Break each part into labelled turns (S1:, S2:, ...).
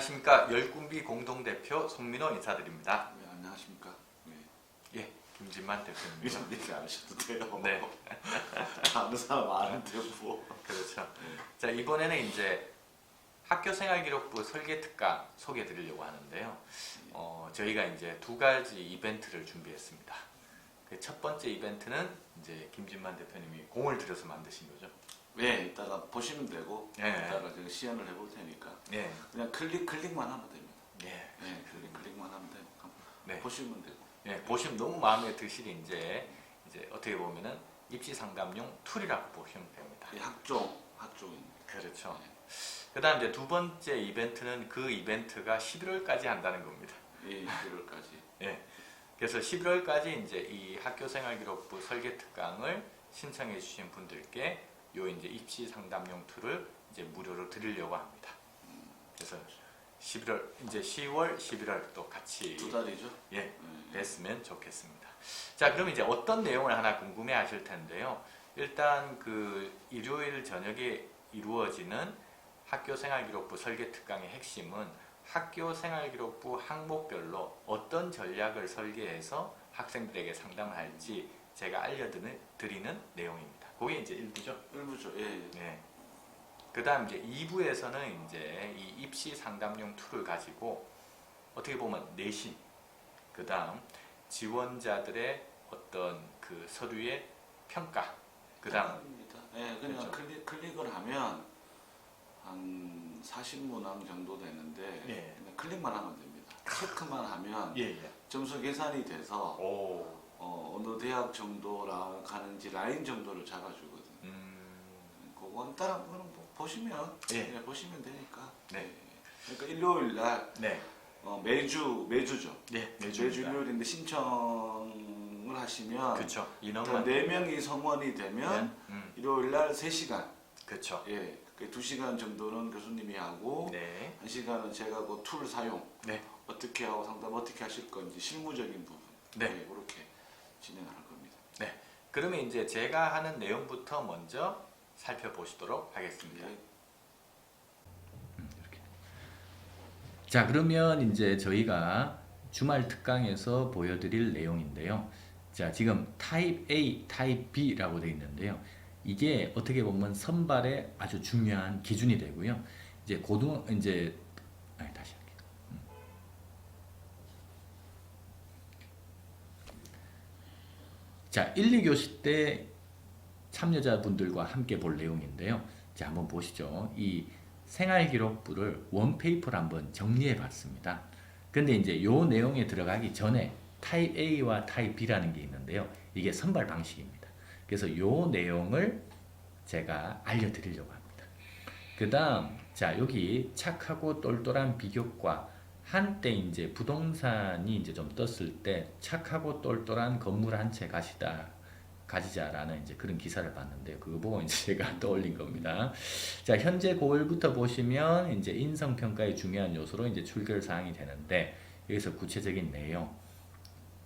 S1: 안녕하십니까 열꿈비 공동대표 송민호 인사드립니다.
S2: 네, 안녕하십니까. 네.
S1: 예, 김진만 대표입니다.
S2: 얘기 안 하셔도 돼요.
S1: 네.
S2: 아는 사람 아는데 뭐.
S1: 그렇죠. 자 이번에는 이제 학교생활기록부 설계 특강 소개해드리려고 하는데요. 어, 저희가 이제 두 가지 이벤트를 준비했습니다. 그 첫 번째 이벤트는 이제 김진만 대표님이 공을 들여서 만드신 거죠.
S2: 네, 이따가 보시면 되고
S1: 네.
S2: 이따가 제가 시연을 해볼 테니까
S1: 네,
S2: 그냥 클릭 클릭만 하면 됩니다.
S1: 네,
S2: 네, 클릭 클릭만 하면 되고
S1: 네.
S2: 보시면 되고.
S1: 네, 보시면 너무 마음에 드시니 이제 이제 어떻게 보면은 입시 상담용 툴이라고 보시면 됩니다.
S2: 이 학종 학종입니다.
S1: 그렇죠.
S2: 네.
S1: 그다음 이제 두 번째 이벤트는 그 이벤트가 11월까지 한다는 겁니다.
S2: 예, 1월까지.
S1: 예. 그래서 11월까지 이제 이 학교생활기록부 설계 특강을 신청해 주신 분들께 요 이제 입시 상담용 툴을 이제 무료로 드리려고 합니다. 그래서 11월 이제 10월, 11월 또 같이
S2: 두 달이죠.
S1: 예,
S2: 네.
S1: 됐으면 좋겠습니다. 자, 그럼 이제 어떤 내용을 하나 궁금해 하실 텐데요. 일단 그 일요일 저녁에 이루어지는 학교 생활기록부 설계 특강의 핵심은 학교 생활기록부 항목별로 어떤 전략을 설계해서 학생들에게 상담을 할지 제가 알려드리는 드리는 내용입니다. 그게 이제 일부죠.
S2: 일부죠. 예, 예.
S1: 네. 그다음 이제 2부에서는 이제 이 입시 상담용 툴을 가지고 어떻게 보면 내신, 그다음 지원자들의 어떤 그 서류의 평가, 그다음.
S2: 예, 그냥
S1: 그렇죠.
S2: 클릭 클릭을 하면 한 40문항 정도 되는데
S1: 예.
S2: 그냥 클릭만 하면 됩니다. 체크만 하면
S1: 예, 예.
S2: 점수 계산이 돼서
S1: 오,
S2: 어, 어느 대학 정도라 가는지 라인 정도를 잡아주거든.
S1: 음,
S2: 그건 따라 그냥 뭐 보시면
S1: 예.
S2: 그냥 보시면 되니까.
S1: 네.
S2: 그러니까 일요일 날
S1: 네,
S2: 어, 매주 매주죠.
S1: 네,
S2: 매주 일요일인데 신청을 하시면
S1: 그렇죠. 인원만
S2: 네 명이 성원이 되면
S1: 음,
S2: 일요일 날 3 시간
S1: 그렇죠.
S2: 예, 그 2시간 정도는 교수님이 하고
S1: 네,
S2: 한 시간은 제가 그 툴 사용
S1: 네,
S2: 어떻게 하고 상담 어떻게 하실 건지 실무적인 부분
S1: 네.
S2: 예, 그렇게 진행할 겁니다.
S1: 그러면 이제 제가 하는 내용부터 먼저 살펴보시도록 하겠습니다.
S2: 예.
S3: 자, 그러면 이제 저희가 주말 특강에서 보여드릴 내용인데요. 자, 지금 타입 A, 타입 B라고 되어 있는데요. 이게 어떻게 보면 선발의 아주 중요한 기준이 되고요. 이제 고등 이제 아니 다시 할게요. 음. 자, 1, 2교시 때 참여자분들과 함께 볼 내용인데요. 자, 한번 보시죠. 이 생활기록부를 원페이퍼로 한번 정리해 봤습니다. 근데 이제 요 내용에 들어가기 전에 타입 A와 타입 B라는 게 있는데요. 이게 선발 방식입니다. 그래서 요 내용을 제가 알려드리려고 합니다. 그 다음, 자, 여기 착하고 똘똘한 비교과 한때 이제 부동산이 이제 좀 떴을 때 착하고 똘똘한 건물 한 채 가시다. 가지자라는 이제 그런 기사를 봤는데 그거 보고 이제 제가 떠올린 겁니다. 자, 현재 고일부터 보시면 이제 인성 평가의 중요한 요소로 이제 출결 사항이 되는데 여기서 구체적인 내용.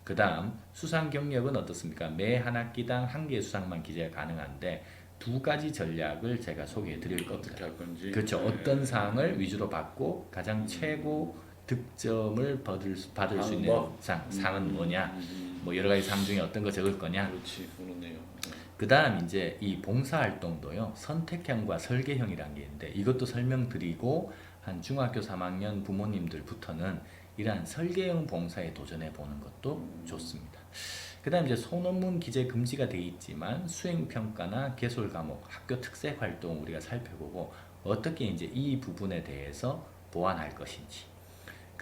S3: 그 다음 수상 경력은 어떻습니까? 매 한 학기당 한개 수상만 기재가 가능한데 두 가지 전략을 제가 소개해 드릴 겁니다.
S2: 어떻게 할 건지
S3: 그렇죠.
S2: 예.
S3: 어떤 사항을 위주로 받고 가장 최고 득점을 받을 수, 받을 수 있는
S2: 방법.
S3: 상, 상은
S2: 음,
S3: 뭐냐?
S2: 음,
S3: 뭐 여러 가지 상 중에 어떤 거 적을
S2: 음.
S3: 거냐?
S2: 그렇지 그러네요.
S3: 그 다음 이제 이 봉사활동도요 선택형과 설계형이라는 게 있는데 이것도 설명드리고 한 중학교 3학년 부모님들부터는 이러한 설계형 봉사에 도전해 보는 것도 좋습니다. 그 다음 이제 소논문 기재 금지가 되어 있지만 수행평가나 개솔 과목, 학교 특색 활동 우리가 살펴보고 어떻게 이제 이 부분에 대해서 보완할 것인지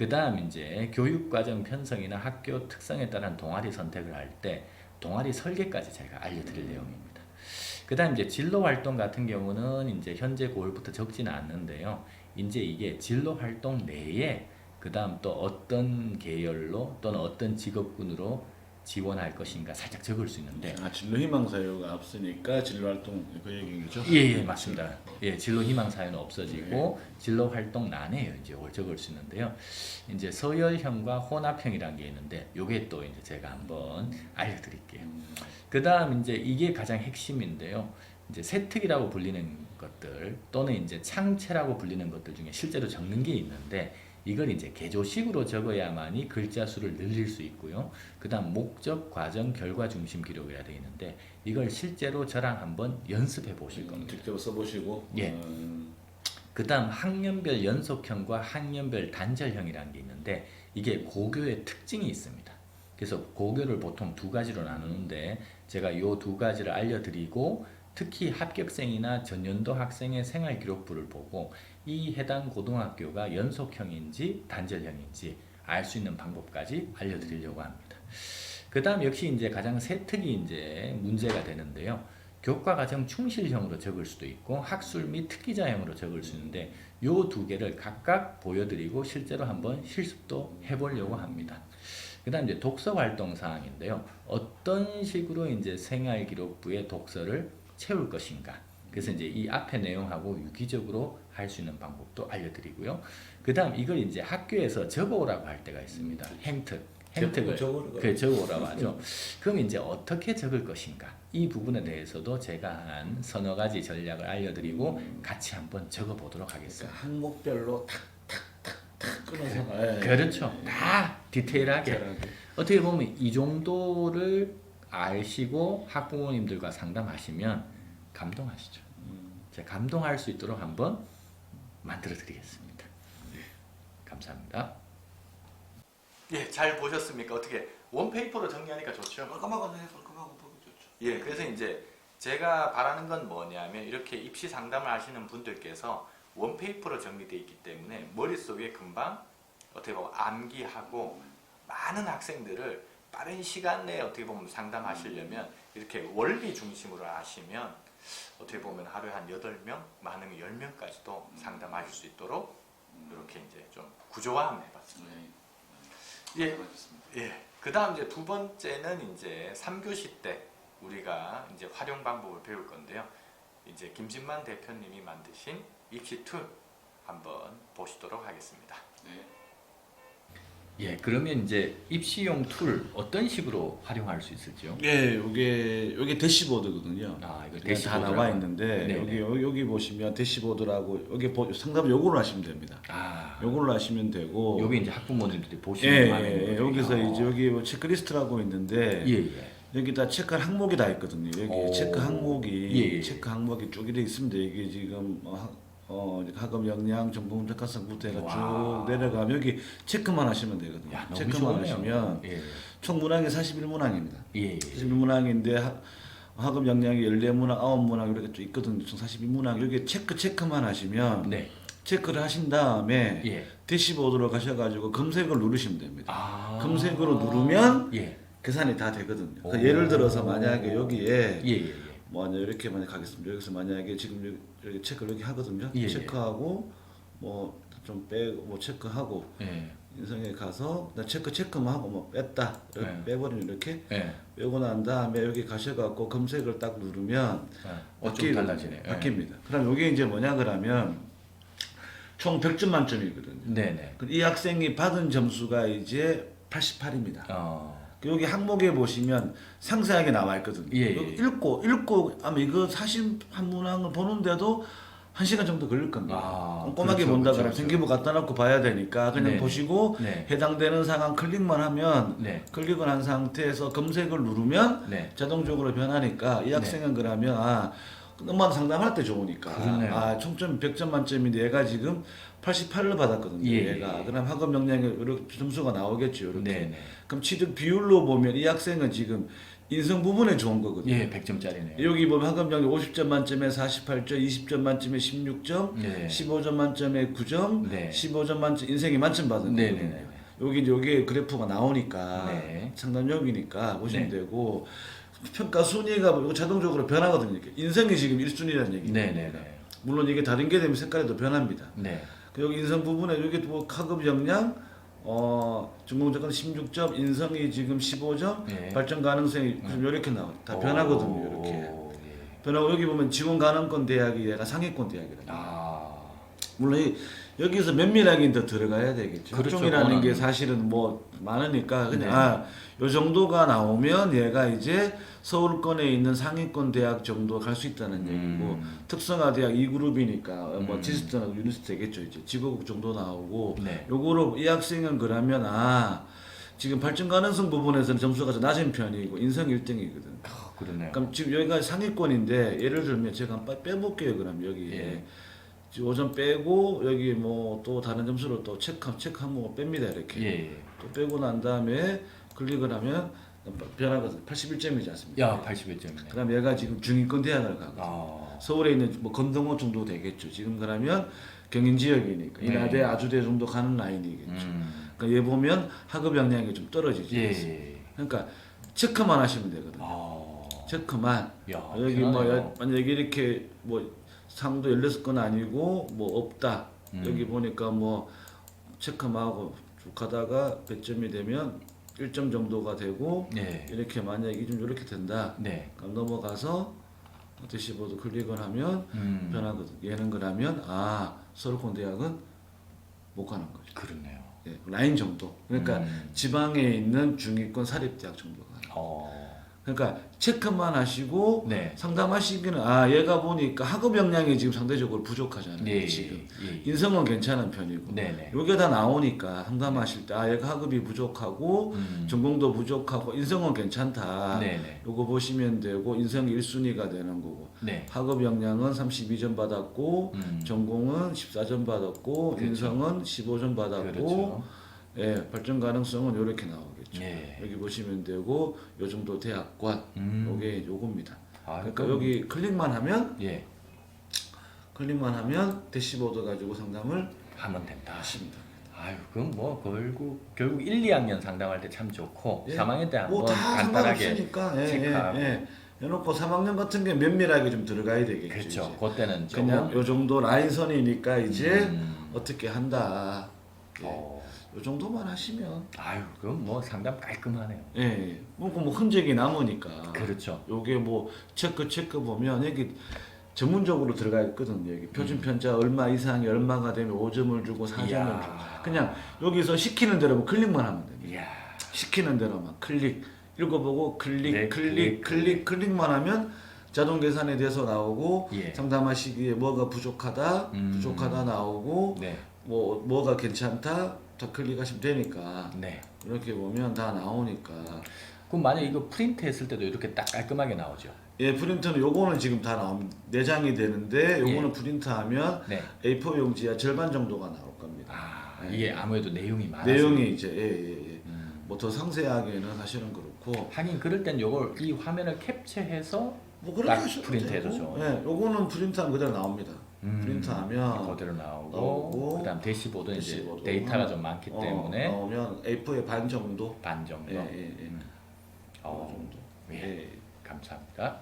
S3: 그 다음 이제 교육과정 편성이나 학교 특성에 따른 동아리 선택을 할 때 동아리 설계까지 제가 알려드릴 내용입니다. 그 다음 이제 진로 활동 같은 경우는 이제 현재 고을부터 적지는 않는데요. 이제 이게 진로 활동 내에 그 다음 또 어떤 계열로 또는 어떤 직업군으로 지원할 것인가 살짝 적을 수 있는데
S4: 아 진로 희망 사유가 없으니까 진로 활동 그 얘기죠?
S3: 예, 예, 맞습니다. 예, 진로 희망 사유는 없어지고 진로 활동 난에요. 이제 올 적을 수 있는데요. 이제 서열형과 혼합형이라는 게 있는데 요게 또 이제 제가 한번 알려 드릴게요. 그다음 이제 이게 가장 핵심인데요. 이제 세특이라고 불리는 것들 또는 이제 창체라고 불리는 것들 중에 실제로 적는 게 있는데 이걸 이제 개조식으로 적어야만이 글자 수를 늘릴 수 있고요. 그 다음 목적, 과정, 결과 중심 기록이라 되어 있는데 이걸 실제로 저랑 한번 연습해 보실 겁니다.
S2: 직접 써보시고.
S3: 예.
S2: 어,
S3: 그다음 학년별 연속형과 학년별 단절형이라는 게 있는데 이게 고교의 특징이 있습니다. 그래서 고교를 보통 두 가지로 나누는데 제가 이두 가지를 알려드리고 특히 합격생이나 전년도 학생의 생활 기록부를 보고 이 해당 고등학교가 연속형인지 단절형인지 알 수 있는 방법까지 알려드리려고 합니다. 그 다음 역시 이제 가장 세특이 이제 문제가 되는데요. 교과 과정 충실형으로 적을 수도 있고 학술 및 특기자형으로 적을 수 있는데 요두 개를 각각 보여드리고 실제로 한번 실습도 해보려고 합니다. 그 다음 이제 독서 활동 사항인데요. 어떤 식으로 이제 생활 기록부에 독서를 채울 것인가. 그래서 이제 이 앞에 내용하고 유기적으로 할 수 있는 방법도 알려드리고요. 그 다음 이걸 이제 학교에서 적어오라고 할 때가 있습니다. 행특, 행특을. 그 적어오라고 하죠. 그럼 이제 어떻게 적을 것인가 이 부분에 대해서도 제가 한 서너 가지 전략을 알려드리고 같이 한번 적어보도록 하겠습니다.
S2: 그러니까 항목별로 탁탁탁탁 끊어서. 예.
S3: 그렇죠. 다 디테일하게
S2: 디테일하게.
S3: 어떻게 보면 이 정도를 아시고 학부모님들과 상담하시면 감동하시죠. 제가 감동할 수 있도록 한번 만들어 드리겠습니다. 감사합니다.
S1: 예, 잘 보셨습니까? 어떻게 원페이퍼로 정리하니까 좋죠?
S5: 깔끔하고 해 깔끔하고 보기 좋죠.
S1: 예, 그래서 이제 제가 바라는 건 뭐냐면 이렇게 입시 상담을 하시는 분들께서 원페이퍼로 정리되어 있기 때문에 머릿속에 금방 어떻게 보면 암기하고 많은 학생들을 빠른 시간 내에 어떻게 보면 상담하시려면 이렇게 원리 중심으로 하시면 어떻게 보면 하루에 한 8명, 많으면 10명까지도 상담하실 수 있도록 이렇게 이제 좀 구조화 한번 해봤습니다.
S5: 네.
S1: 예,
S5: 수고하셨습니다.
S1: 예. 그 다음 이제 두 번째는 이제 3교시 때 우리가 이제 활용 방법을 배울 건데요. 이제 김진만 대표님이 만드신 입시 툴 한번 보시도록 하겠습니다.
S5: 네.
S3: 예, 그러면 이제 입시용 툴 어떤 식으로 활용할 수 있을지요?
S2: 예, 요게 요게 대시보드거든요.
S3: 아, 이거
S2: 이게 다
S3: 대시보드라고
S2: 나와 있는데
S3: 네네.
S2: 여기 여기, 여기 보시면 대시보드라고 여기 보, 상담 요거로 하시면 됩니다.
S3: 아,
S2: 요걸로 하시면 되고
S3: 여기 이제 학부모님들이
S2: 예,
S3: 보시는
S2: 예, 예,
S3: 거죠.
S2: 여기서
S3: 어.
S2: 이제 여기 뭐 체크리스트라고 있는데
S3: 예, 예.
S2: 여기 다 체크 항목이 다 있거든요. 여기
S3: 오.
S2: 체크 항목이
S3: 예, 예.
S2: 체크 항목이 쭉 이렇게 있습니다. 이게 지금 어, 하- 어, 이제 학업 역량, 정보문 백과성부터 해가
S3: 와.
S2: 쭉 내려가면 여기 체크만 하시면 되거든요.
S3: 야, 너무
S2: 체크만
S3: 좋네요.
S2: 하시면
S3: 예,
S2: 총 문항이 41문항입니다.
S3: 예, 예.
S2: 41문항인데 학업 역량이 14문항, 9문항 이렇게 쭉 있거든요. 총 42문항. 여기 체크 체크만 하시면
S3: 네,
S2: 체크를 하신 다음에
S3: 예.
S2: 대시보드로 가셔가지고 검색을 누르시면 됩니다.
S3: 아,
S2: 검색으로 누르면
S3: 예,
S2: 계산이 다 되거든요.
S3: 오.
S2: 그러니까 예를 들어서 만약에 여기에
S3: 예, 예, 예.
S2: 뭐 이렇게 만약 가겠습니다. 여기서 만약에 지금 여기, 여기 체크를 여기 하거든요.
S3: 예, 예.
S2: 체크하고 뭐 좀 빼고 뭐 체크하고
S3: 예,
S2: 인성에 가서 나 체크 체크만 하고 뭐 뺐다 이렇게
S3: 네.
S2: 빼버리면 이렇게
S3: 예.
S2: 빼고 난 다음에 여기 가셔갖고 검색을 딱 누르면
S3: 어, 좀 달라지네. 예.
S2: 바뀝니다. 그럼 여기 이제 뭐냐 그러면 총 100점 만점이거든요.
S3: 네, 네.
S2: 이 학생이 받은 점수가 이제 88입니다.
S3: 어,
S2: 여기 항목에 보시면 상세하게 나와 있거든요.
S3: 예,
S2: 여기
S3: 예.
S2: 읽고 읽고 아마 이거 41문항을 보는데도 한 시간 정도 걸릴 겁니다.
S3: 아,
S2: 꼼꼼하게
S3: 그렇죠,
S2: 본다
S3: 그렇죠,
S2: 그러면 생기부 갖다 놓고 봐야 되니까 그냥
S3: 네.
S2: 보시고
S3: 네.
S2: 해당되는 상황 클릭만 하면
S3: 네,
S2: 클릭을 한 상태에서 검색을 누르면
S3: 네.
S2: 자동적으로 변하니까 이 학생은 그러면 아 엄마도 상담할 때 좋으니까
S3: 그렇네요.
S2: 아 총점 100점 만점인데 얘가 지금 88을 받았거든요.
S3: 예,
S2: 얘가
S3: 예.
S2: 그럼 학업 역량이 이렇게 점수가 나오겠죠. 이렇게.
S3: 네, 네.
S2: 그럼 취득 비율로 보면 이 학생은 지금 인성 부분에 좋은 거거든요.
S3: 예, 100점짜리네요.
S2: 여기 보면 학업력이 50점 만점에 48점, 20점 만점에 16점,
S3: 네.
S2: 15점 만점에 9점,
S3: 네.
S2: 15점 만점 인생이 만점 받은
S3: 네,
S2: 거거든요.
S3: 네, 네.
S2: 여기 여기 그래프가 나오니까
S3: 네.
S2: 상담력이니까 보시면
S3: 네.
S2: 되고 평가 순위가 이거 자동적으로 변하거든요. 이렇게. 인성이 지금 1순위라는 얘기입니다.
S3: 네, 네, 네.
S2: 물론 이게 다른 게 되면 색깔이 더 변합니다.
S3: 네.
S2: 그 여기 인성 부분에 여기 뭐 학업 역량 어 전공자가 16점, 인성이 지금 15점,
S3: 네.
S2: 발전 가능성이 좀 이렇게 나와. 다 변하거든요, 이렇게.
S3: 오, 예.
S2: 변하고 여기 보면 지원 가능권 대학이 얘가 상위권 대학이라.
S3: 아,
S2: 물론 이 여기서 면밀하게 더 들어가야 되겠죠.
S3: 그렇죠,
S2: 학종이라는 게. 사실은 뭐 많으니까 그냥
S3: 네.
S2: 아, 요 정도가 나오면 얘가 이제 서울권에 있는 상위권 대학 정도 갈 수 있다는 얘기고
S3: 음.
S2: 특성화 대학 2그룹이니까 뭐
S3: 음.
S2: 지스트나 유니스 되겠죠. 이제 지고국 정도 나오고
S3: 네.
S2: 요거로 이 학생은 그러면 아 지금 발전 가능성 부분에서는 점수가 좀 낮은 편이고 인성 1등이거든.
S3: 아, 그러네요.
S2: 그럼 지금 여기가 상위권인데 예를 들면 제가 빼볼게요. 그럼 여기
S3: 예.
S2: 5점 빼고 여기 뭐 또 다른 점수를 또 체크 체크 한거 뺍니다 이렇게.
S3: 예, 예.
S2: 또 빼고 난 다음에 클릭을 하면 변화거든. 81점이지 않습니까?
S3: 야, 81점이네.
S2: 그럼 얘가 지금 중위권 대학을 가고
S3: 아.
S2: 서울에 있는 뭐 건동호 정도 되겠죠. 지금 그러면 경인 지역이니까
S3: 네.
S2: 인하대 아주대 정도 가는 라인이겠죠.
S3: 음.
S2: 그러니까 얘 보면 학업 역량이 좀 떨어지죠.
S3: 예, 예.
S2: 그러니까 체크만 하시면 되거든. 요
S3: 아.
S2: 체크만
S3: 야,
S2: 여기 뭐
S3: 편하네요.
S2: 여- 만약에 이렇게 뭐 상도 16건 아니고 뭐 없다.
S3: 음.
S2: 여기 보니까 뭐 체크만 하고 쭉 하다가 100점이 되면 1점 정도가 되고
S3: 네.
S2: 이렇게 만약에 좀 이렇게 된다.
S3: 네.
S2: 그럼 넘어가서 대시보드 클릭을 하면
S3: 음.
S2: 변하거든. 얘는 그러면 아 서울권 대학은 못 가는 거죠.
S3: 그렇네요.
S2: 예, 라인 정도. 그러니까
S3: 음.
S2: 지방에 있는 중위권 사립 대학 정도가.
S3: 어.
S2: 그러니까 체크만 하시고
S3: 네.
S2: 상담하시기는 아 얘가 보니까 학업 역량이 지금 상대적으로 부족하잖아요.
S3: 네.
S2: 지금
S3: 예.
S2: 인성은 괜찮은 편이고
S3: 네, 네.
S2: 요게 다 나오니까 상담하실 때 아 얘가 학업이 부족하고
S3: 음.
S2: 전공도 부족하고 인성은 괜찮다.
S3: 네, 네.
S2: 요거 보시면 되고 인성 1순위가 되는 거고
S3: 네.
S2: 학업 역량은 32점 받았고
S3: 음.
S2: 전공은 14점 받았고
S3: 그렇죠.
S2: 인성은 15점 받았고
S3: 그렇죠.
S2: 예, 발전 가능성은 이렇게 나오겠죠.
S3: 예.
S2: 여기 보시면 되고 요 정도 대학관
S3: 음.
S2: 요게 요겁니다.
S3: 아,
S2: 그러니까
S3: 그럼-
S2: 여기 클릭만 하면
S3: 예.
S2: 클릭만 하면 대시보드 가지고 상담을
S3: 하면 된다.
S2: 하십니다.
S3: 아유, 그럼 뭐 결국 결국 1, 2학년 상담할 때 참 좋고
S2: 예.
S3: 3학년 때 한번
S2: 뭐 다
S3: 간단하게
S2: 상관없으니까 예,
S3: 체크하고.
S2: 예, 예. 해놓고 3학년 같은 게 면밀하게 좀 들어가야 되겠죠.
S3: 그렇죠.
S2: 이제.
S3: 그때는 조금
S2: 그냥 요 정도 라인선이니까 이제
S3: 음.
S2: 어떻게 한다. 예.
S3: 어.
S2: 요 정도만 하시면
S3: 아유, 그럼 뭐 상담 깔끔하네요.
S2: 예, 예. 뭐, 뭐 흔적이 남으니까.
S3: 그렇죠.
S2: 요게 뭐 체크 체크 보면 여기 전문적으로 들어가 있거든요. 여기 표준 편자 얼마 이상이 얼마가 되면 5점을 주고 4점을
S3: 음. 이야.
S2: 주고 그냥 여기서 시키는 대로 뭐 클릭만 하면 됩니다.
S3: 이야.
S2: 시키는 대로만 클릭 읽어보고 클릭
S3: 네,
S2: 클릭
S3: 클릭,
S2: 클릭 클릭만 하면 자동 계산에 돼서 나오고
S3: 예.
S2: 상담하시기에 뭐가 부족하다
S3: 음.
S2: 부족하다 나오고
S3: 네.
S2: 뭐 뭐가 괜찮다 다 클릭하시면 되니까
S3: 네.
S2: 이렇게 보면 다 나오니까
S3: 그럼 만약 이거 프린트 했을 때도 이렇게 딱 깔끔하게 나오죠.
S2: 예 프린터는 요거는 지금 다 내장이 되는데 요거는
S3: 예.
S2: 프린트하면
S3: 네.
S2: A4 용지야 절반 정도가 나올 겁니다.
S3: 아,
S2: 예.
S3: 이게 아무래도 내용이 많아서
S2: 내용이 이제 예예예
S3: 음.
S2: 뭐 더 상세하게는 사실은 그렇고
S3: 하긴 그럴 땐 요걸 이 화면을 캡처해서
S2: 뭐 그렇게
S3: 딱
S2: 하셔도
S3: 프린트
S2: 되고.
S3: 해도죠.
S2: 예, 요거는 프린트하면 그대로 나옵니다.
S3: 음,
S2: 프린트하면
S3: 그대로 나오고,
S2: 나오고,
S3: 그다음 대시보드는 이제
S2: 대시보드.
S3: 데이터가 좀 많기
S2: 어,
S3: 때문에
S2: 나오면 A4의 반 정도.
S3: 반 정도.
S2: 예, 예, 예.
S3: 음.
S2: 어,
S3: 어,
S2: 정도.
S3: 예.
S2: 예.
S3: 감사합니다.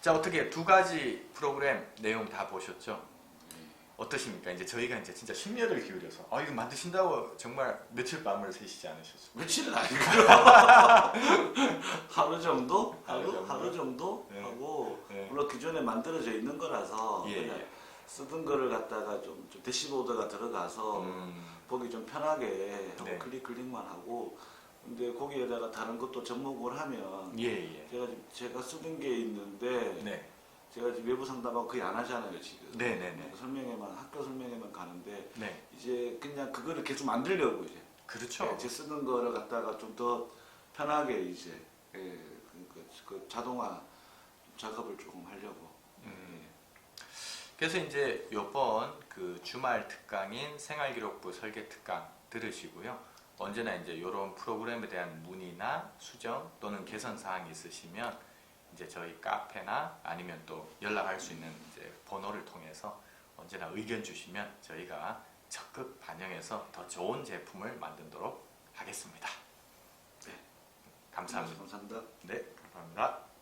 S1: 자 어떻게 두 가지 프로그램 내용 다 보셨죠? 어떠십니까? 이제 저희가 이제 진짜 심려를 기울여서 아 이거 만드신다고 정말 며칠 밤을 새시지 않으셨어요?
S5: 며칠은 아니고요. 하루 정도?
S1: 하루
S5: 하루,
S1: 정도?
S5: 하루 정도
S1: 네.
S5: 하고
S1: 네.
S5: 물론 기존에 만들어져 있는 거라서
S1: 예,
S5: 그냥
S1: 예.
S5: 쓰던 거를 갖다가 좀, 좀 대시보드가 들어가서
S1: 음,
S5: 보기 좀 편하게 하고
S1: 네.
S5: 클릭 클릭만 하고 근데 거기에다가 다른 것도 접목을 하면
S1: 예, 예.
S5: 제가 제가 쓰던 게 있는데
S1: 네.
S5: 제가 지금 외부 상담하고 거의 안 하잖아요 지금
S1: 네, 네, 네.
S5: 설명회만 학교 설명회만 가는데
S1: 네.
S5: 이제 그냥 그거를 계속 만들려고 이제
S1: 그렇죠.
S5: 제 쓰는 거를 갖다가 좀 더 편하게 이제 예, 그, 그, 그 자동화 작업을 조금 하려고
S1: 음. 그래서 이제 요번 그 주말 특강인 생활기록부 설계 특강 들으시고요. 언제나 이제 이런 프로그램에 대한 문의나 수정 또는 개선 사항이 있으시면 이제 저희 카페나 아니면 또 연락할 수 있는 이제 번호를 통해서 언제나 의견 주시면 저희가 적극 반영해서 더 좋은 제품을 만들도록 하겠습니다. 네. 감사합니다.
S5: 감사합니다.
S1: 네, 감사합니다.